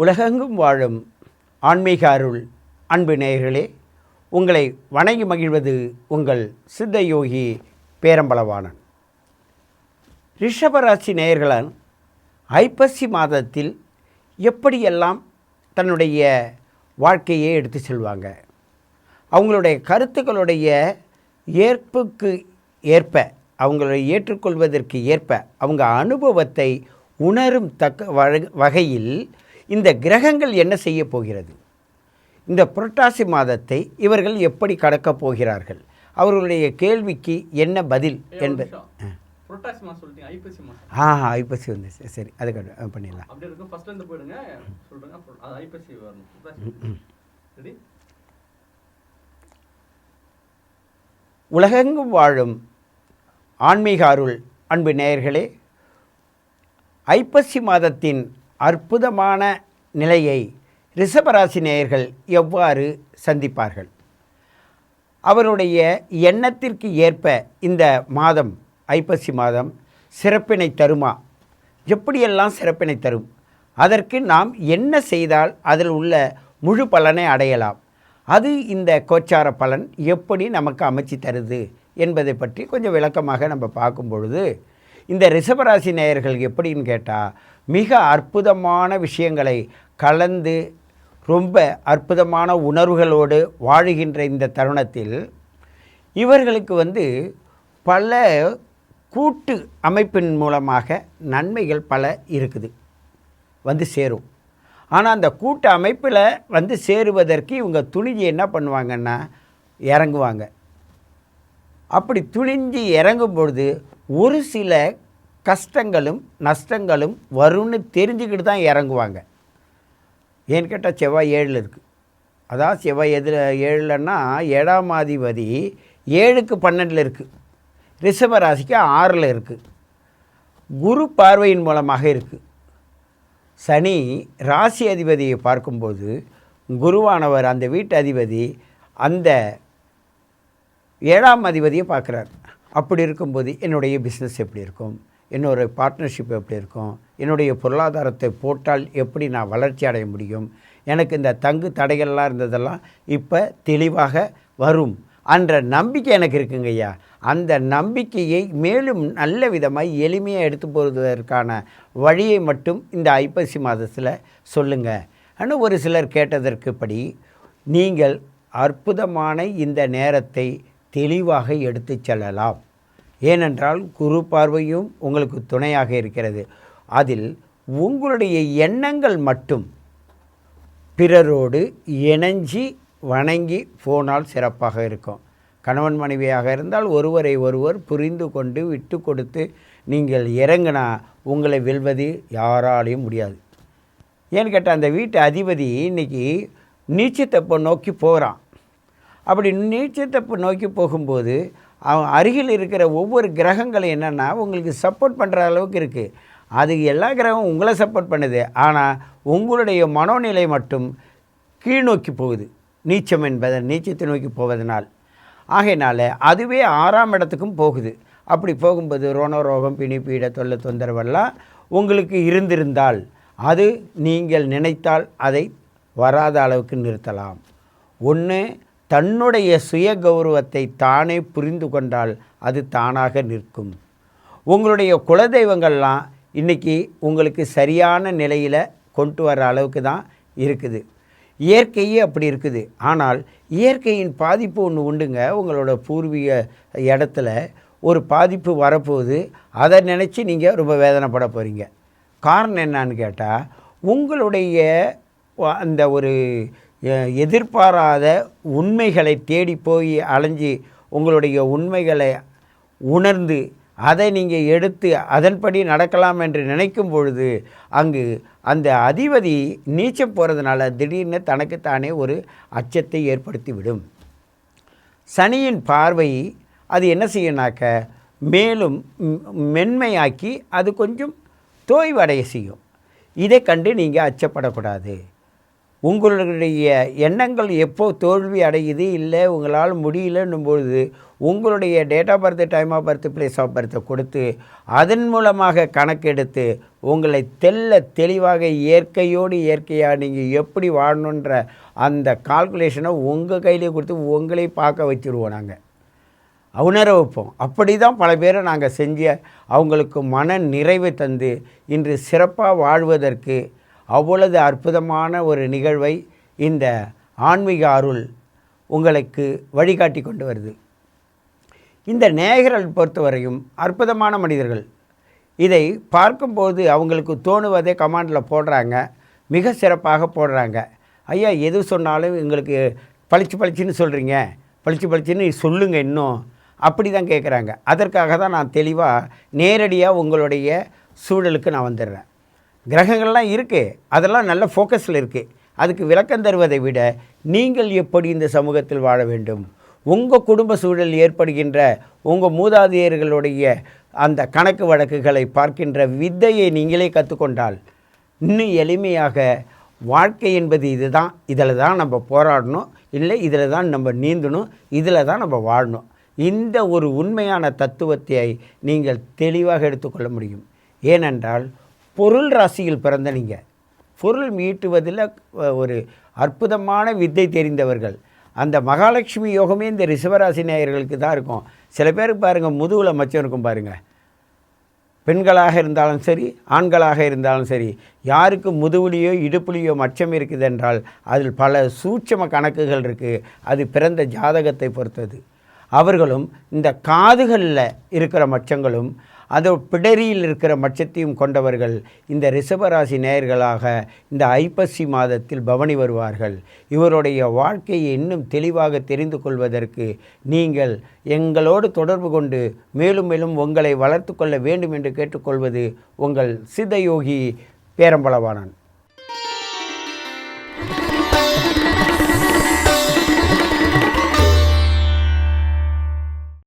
உலகெங்கும் வாழும் ஆன்மீக அருள் அன்பு நேயர்களே உங்களை வணங்கி மகிழ்வது உங்கள் சித்த யோகி பேரம்பலவாணன். ரிஷபராசி நேயர்களான் ஐப்பசி மாதத்தில் எப்படியெல்லாம் தன்னுடைய வாழ்க்கையை எடுத்து செல்வாங்க? அவங்களுடைய கருத்துக்களுடைய ஏற்புக்கு ஏற்ப அவங்களை ஏற்றுக்கொள்வதற்கு ஏற்ப அவங்க அனுபவத்தை உணரும் தக்க வழ- வகையில் இந்த கிரகங்கள் என்ன செய்ய போகிறது? இந்த புரட்டாசி மாதத்தை இவர்கள் எப்படி கடக்கப் போகிறார்கள்? அவர்களுடைய கேள்விக்கு என்ன பதில் என்பது. புரட்டாசி சொல்லிட்டீங்க ஐப்பசி மாசம் ஆ ஐப்பசி வந்து சரி, அது பண்ணிடலாம். அப்படி இருக்கும். போயிடுங்க அது ஐப்பசி வரணும். உலகெங்கும் வாழும் ஆன்மீக அருள் அன்பு நேயர்களே ஐப்பசி மாதத்தின் அற்புதமான நிலையை ரிஷபராசி நேயர்கள் எவ்வாறு சந்திப்பார்கள்? அவருடைய எண்ணத்திற்கு ஏற்ப இந்த மாதம் ஐப்பசி மாதம் சிறப்பினை தருமா? எப்படியெல்லாம் சிறப்பினை தரும்? அதற்கு நாம் என்ன செய்தால் அதில் உள்ள முழு பலனை அடையலாம்? அது இந்த கோச்சார பலன் எப்படி நமக்கு அமைச்சு தருது என்பதை பற்றி கொஞ்சம் விளக்கமாக நம்ம பார்க்கும் பொழுது இந்த ரிஷபராசி நேயர்கள் எப்படின்னு கேட்டால் மிக அற்புதமான விஷயங்களை கலந்து ரொம்ப அற்புதமான உணர்வுகளோடு வாழுகின்ற இந்த தருணத்தில் இவர்களுக்கு வந்து பல கூட்டு அமைப்பின் மூலமாக நன்மைகள் பல இருக்குது வந்து சேரும். ஆனால் அந்த கூட்டு அமைப்பில் வந்து சேருவதற்கு இவங்க துணிஞ்சு என்ன பண்ணுவாங்கன்னா இறங்குவாங்க. அப்படி துணிஞ்சு இறங்கும் பொழுது ஒரு சில கஷ்டங்களும் நஷ்டங்களும் வரும்னு தெரிஞ்சுக்கிட்டு தான் இறங்குவாங்க. ஏன்னு கேட்டால் செவ்வாய் ஏழில் இருக்குது அதான் செவ்வாய் எதில் ஏழுலன்னா ஏழாம் அதிபதி ஏழுக்கு பன்னெண்டில் இருக்குது ரிஷப ராசிக்கு ஆறில் இருக்குது குரு பார்வையின் மூலமாக இருக்குது சனி ராசி அதிபதியை பார்க்கும்போது குருவானவர் அந்த வீட்டு அதிபதி அந்த ஏழாம் அதிபதியை பார்க்குறார். அப்படி இருக்கும்போது என்னுடைய பிஸ்னஸ் எப்படி இருக்கும்? என்னோட பார்ட்னர்ஷிப் எப்படி இருக்கும்? என்னுடைய பொருளாதாரத்தை போட்டால் எப்படி நான் வளர்ச்சி அடைய முடியும்? எனக்கு இந்த தங்கு தடைகள்லாம் இருந்ததெல்லாம் இப்போ தெளிவாக வரும். அன்ற நம்பிக்கை எனக்கு இருக்குங்க ஐயா. அந்த நம்பிக்கையை மேலும் நல்ல விதமாக எளிமையாக எடுத்து போவதற்கான வழியை மட்டும் இந்த ஐப்பசி மாதத்தில் சொல்லுங்கள் ஆனால் ஒரு சிலர் கேட்டதற்கு படி நீங்கள் அற்புதமான இந்த நேரத்தை தெளிவாக எடுத்து செல்லலாம். ஏனென்றால் குரு பார்வையும் உங்களுக்கு துணையாக இருக்கிறது. அதில் உங்களுடைய எண்ணங்கள் மட்டும் பிறரோடு இணைஞ்சி வணங்கி போனால் சிறப்பாக இருக்கும். கணவன் மனைவியாக இருந்தால் ஒருவரை ஒருவர் புரிந்து கொண்டு விட்டு கொடுத்து நீங்கள் இறங்கினா உங்களை வெல்வது யாராலையும் முடியாது. ஏன்னு கேட்டால் அந்த வீட்டு அதிபதி இன்றைக்கி நீச்சத்தப்பை நோக்கி போகிறான் அப்படி நீச்சத்தை நோக்கி போகும்போது அவன் அருகில் இருக்கிற ஒவ்வொரு கிரகங்களும் என்னென்னா உங்களுக்கு சப்போர்ட் பண்ணுற அளவுக்கு இருக்குது அது எல்லா கிரகமும் உங்களை சப்போர்ட் பண்ணுது. ஆனால் உங்களுடைய மனோநிலை மட்டும் கீழ் நோக்கி போகுது. நீச்சம் என்பதை நீச்சத்தை நோக்கி போவதனால். ஆகையினால அதுவே ஆறாம் இடத்துக்கும் போகுது. அப்படி போகும்போது ரோணோ ரோகம் பிணிப்பீட தொல்லை தொந்தரவெல்லாம் உங்களுக்கு இருந்திருந்தால் அது நீங்கள் நினைத்தால் அதை வராத அளவுக்கு நிறுத்தலாம். ஒன்று தன்னுடைய சுய கௌரவத்தை தானே புரிந்து கொண்டால் அது தானாக நிற்கும். உங்களுடைய குலதெய்வங்கள்லாம் இன்றைக்கி உங்களுக்கு சரியான நிலையில் கொண்டு வர அளவுக்கு தான் இருக்குது. இயற்கையே அப்படி இருக்குது. ஆனால் இயற்கையின் பாதிப்பு ஒன்று உண்டுங்க. உங்களோட பூர்வீக இடத்துல ஒரு பாதிப்பு வரப்போகுது. அதை நினச்சி நீங்கள் ரொம்ப வேதனைப்பட போகிறீங்க காரணம் என்னன்னு கேட்டால் உங்களுடைய அந்த ஒரு எதிர்பாராத உண்மைகளை தேடி போய் அலைஞ்சி உங்களுடைய உண்மைகளை உணர்ந்து அதை நீங்கள் எடுத்து அதன்படி நடக்கலாம் என்று நினைக்கும் பொழுது அங்கு அந்த அதிபதி நீச்சம் போகிறதுனால திடீர்னு தனக்குத்தானே ஒரு அச்சத்தை ஏற்படுத்திவிடும். சனியின் பார்வை அது என்ன செய்யணாக்க மேலும் மென்மையாக்கி அது கொஞ்சம் தோய்வடைய செய்யும். இதை கண்டு நீங்கள் அச்சப்படக்கூடாது. உங்களுடைய எண்ணங்கள் எப்போ தோல்வி அடையுது இல்லை உங்களால் முடியலன்னும் பொழுது உங்களுடைய date of birth time of birth place of பர்த்தை கொடுத்து அதன் மூலமாக கணக்கெடுத்து உங்களை தெல்ல தெளிவாக இயற்கையோடு இயற்கையாக நீங்கள் எப்படி வாழணுன்ற அந்த கால்குலேஷனை உங்கள் கையிலே கொடுத்து உங்களை பார்க்க வச்சுருவோம் நாங்கள் உணர வைப்போம். அப்படி தான் பல பேரை நாங்கள் செஞ்ச அவங்களுக்கு மன நிறைவை தந்து இன்று சிறப்பாக வாழ்வதற்கு அவ்வளவு அற்புதமான ஒரு நிகழ்வை இந்த ஆன்மீக அருள் உங்களுக்கு வழிகாட்டி கொண்டு வருது. இந்த நேயர்கள் பொறுத்தவரையும் அற்புதமான மனிதர்கள். இதை பார்க்கும்போது அவங்களுக்கு தோணுவதே கமாண்டில் போடுறாங்க. மிக சிறப்பாக போடுறாங்க. ஐயா எது சொன்னாலும் எங்களுக்கு பளிச்சு பளிச்சுன்னு சொல்கிறீங்க பளிச்சு பளிச்சுன்னு சொல்லுங்க இன்னும். அப்படி தான் கேட்குறாங்க அதற்காக தான் நான் தெளிவாக நேரடியாக உங்களுடைய சூழலுக்கு நான் வந்துடுறேன். கிரகங்கள்லாம் இருக்குது அதெல்லாம் நல்ல ஃபோக்கஸில் இருக்குது அதுக்கு விளக்கம் தருவதை விட நீங்கள் எப்படி இந்த சமூகத்தில் வாழ வேண்டும்? உங்கள் குடும்ப சூழல் ஏற்படுகின்ற உங்கள் மூதாதையர்களுடைய அந்த கணக்கு வழக்குகளை பார்க்கின்ற வித்தையை நீங்களே கற்றுக்கொண்டால் இன்னும் எளிமையாக வாழ்க்கை என்பது இதுதான். இதில் தான் நம்ம போராடணும். இல்லை இதில் தான் நம்ம நீந்தணும். இதில் தான் நம்ம வாழணும். இந்த ஒரு உண்மையான தத்துவத்தை நீங்கள் தெளிவாக எடுத்துக்கொள்ள முடியும். ஏனென்றால் பொருள் ராசியில் பிறந்த நீங்கள் பொருள் மீட்டுவதில் ஒரு அற்புதமான வித்தை தெரிந்தவர்கள். அந்த மகாலட்சுமி யோகமே இந்த ரிஷபராசி நேயர்களுக்கு தான் இருக்கும். சில பேருக்கு பாருங்கள் முதுகில் மச்சம் இருக்கும் பாருங்கள் பெண்களாக இருந்தாலும் சரி ஆண்களாக இருந்தாலும் சரி யாருக்கு முதுகுலியோ இடுப்புலியோ மச்சம் இருக்குது என்றால் அதில் பல சூட்சம கணக்குகள் இருக்குது அது பிறந்த ஜாதகத்தை பொறுத்தது. அவர்களும் இந்த காதுகளில் இருக்கிற மச்சங்களும் அதோ பிடரியில் இருக்கிற மச்சத்தையும் கொண்டவர்கள் இந்த ரிஷபராசி நேயர்களாக இந்த ஐப்பசி மாதத்தில் பவனி வருவார்கள். இவருடைய வாழ்க்கையை இன்னும் தெளிவாக தெரிந்து கொள்வதற்கு நீங்கள் எங்களோடு தொடர்பு கொண்டு மேலும் மேலும் உங்களை வளர்த்து கொள்ள வேண்டும் என்று கேட்டுக்கொள்வது உங்கள் சித்தயோகி பேரம்பளவானன்